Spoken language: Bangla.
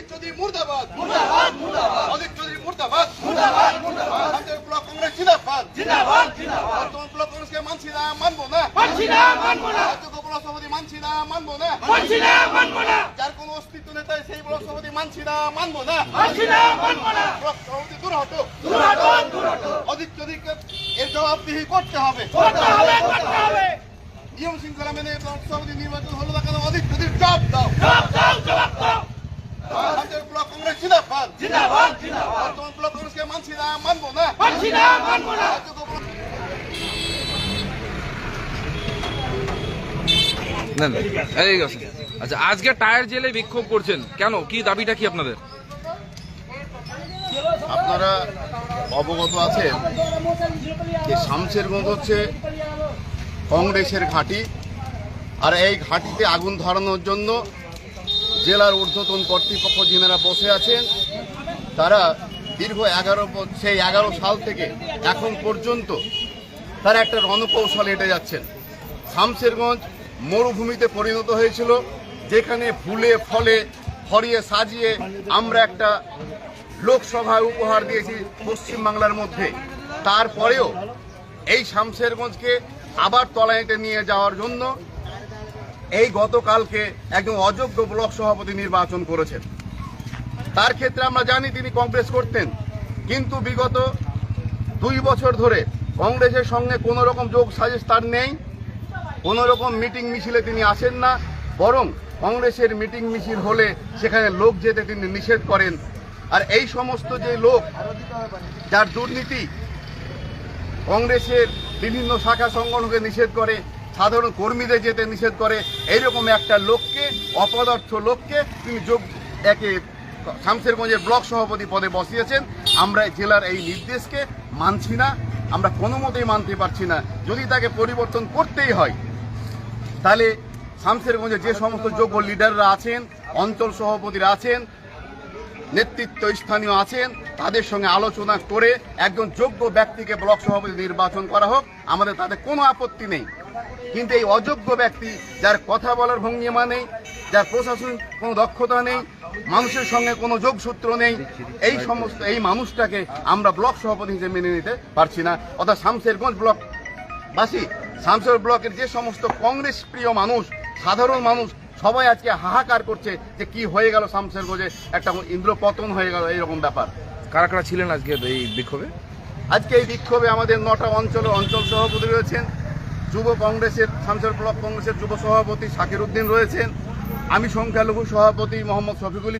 অজিত চৌধুরী মুর্দাবাদ। মুর্দাবাদ মুর্দাবাদ। অজিত চৌধুরী মুর্দাবাদ। মুর্দাবাদ মুর্দাবাদ। আমাদের ব্লক কংগ্রেস জিন্দাবাদ। জিন্দাবাদ জিন্দাবাদ। বর্তমান ব্লক কংগ্রেসকে মানছি না মানবো না। মানছি না মানবো না। রাজ্য ব্লক সভাপতি মানছি না মানবো না। মানছি না মানবো না। যার কোনো অস্তিত্ব নেই তাই সেই ব্লক সভাপতি মানছি না মানবো না। মানছি না মানবো না। ব্লক সভাপতি দূর হটো দূর হটো দূর হটো অজিত চৌধুরীকে এর জবাবদিহি করতে হবে। করতে হবে করতে হবে। নিয়ম শৃঙ্খলা মেনে ব্লক সভাপতি নির্বাচন হলো না কেন? অজিত চৌধুরীর জবাব দাও জবাব দাও জবাব দাও আমাদের ব্লক কংগ্রেস জিন্দাবাদ জিন্দাবাদ জিন্দাবাদ। বর্তমান ব্লক কংগ্রেসকে মানছি না মানবো না। মানছি না মানবো না। রাজ্য ব্লক নেন এই আচ্ছা আজকে টায়ার জেলে বিক্ষোভ করছেন। কেন? কি দাবিটা কি আপনাদের? আপনারা অবগত আছেন যে শামশেরগঞ্জ হচ্ছে কংগ্রেসের ঘাঁটি আর এই ঘাঁটিতে আগুন ধরানোর জন্য জেলার ঊর্ধ্বতন কর্তৃপক্ষ যিনারা বসে আছেন, তারা দীর্ঘ এগারো সেই এগারো সাল থেকে এখন পর্যন্ত তারা একটা রণকৌশল হেঁটে যাচ্ছেন। শামশেরগঞ্জ মরুভূমিতে পরিণত হয়েছিল, যেখানে ফুলে ফলে ফরিয়ে সাজিয়ে আমরা একটা লোকসভায় উপহার দিয়েছি পশ্চিমবাংলার মধ্যে। তারপরেও এই শামশেরগঞ্জকে আবার তলাইতে নিয়ে যাওয়ার জন্য এই গতকালকে একজন অযোগ্য ব্লক সভাপতি নির্বাচন করেছেন। তার ক্ষেত্রে আমরা জানি তিনি কংগ্রেস করতেন, কিন্তু বিগত দুই বছর ধরে কংগ্রেসের সঙ্গে কোনো রকম যোগ সাজেশ তার নেই, কোনো রকম মিটিং মিছিলে তিনি আসেন না, বরং কংগ্রেসের মিটিং মিছিল হলে সেখানে লোক যেতে তিনি নিষেধ করেন। আর এই সমস্ত যে লোক, যার দুর্নীতি কংগ্রেসের বিভিন্ন শাখা সংগঠনকে নিষেধ করে সাধারণ কর্মীদের যেতে নিষেধ করে। এইরকম একটা লোককে, অপদার্থ লোককে তিনি যোগ একে শামশেরগঞ্জের ব্লক সভাপতি পদে বসিয়েছেন। আমরা জেলার এই নির্দেশকে মানছি না। আমরা কোনো মতেই মানতে পারছি না। যদি তাকে পরিবর্তন করতেই হয়, তাহলে শামসেরগঞ্জে যে সমস্ত যোগ্য লিডাররা আছেন, অঞ্চল সভাপতিরা আছেন, নেতৃত্ব স্থানীয় আছেন, তাদের সঙ্গে আলোচনা করে একজন যোগ্য ব্যক্তিকে ব্লক সভাপতি নির্বাচন করা হোক, আমাদের তাতে কোনো আপত্তি নেই। কিন্তু এই অযোগ্য ব্যক্তি যার কথা বলার ভঙ্গিমা নেই যার প্রশাসনিক কোনো দক্ষতা নেই মানুষের সঙ্গে কোনো যোগসূত্র নেই এই সমস্ত এই মানুষটাকে আমরা ব্লক সভাপতি হিসেবে মেনে নিতে পারছি না। অর্থাৎ শামসেরগঞ্জ ব্লক বাসী শামসের ব্লকের যে সমস্ত কংগ্রেস প্রিয় মানুষ সাধারণ মানুষ সবাই আজকে হাহাকার করছে যে কি হয়ে গেল শামশেরগঞ্জে একটা ইন্দ্রপতন হয়ে গেল এইরকম ব্যাপার। কারা কারা ছিলেন আজকে এই বিক্ষোভে? আজকে এই বিক্ষোভে আমাদের নটা অঞ্চলে অঞ্চল সভাপতি রয়েছেন। যুব কংগ্রেসের শামসার ব্লক কংগ্রেসের যুব সভাপতি শাকির উদ্দিন রয়েছেন। আমি সংখ্যালঘু সভাপতি মোহাম্মদ শফিকুল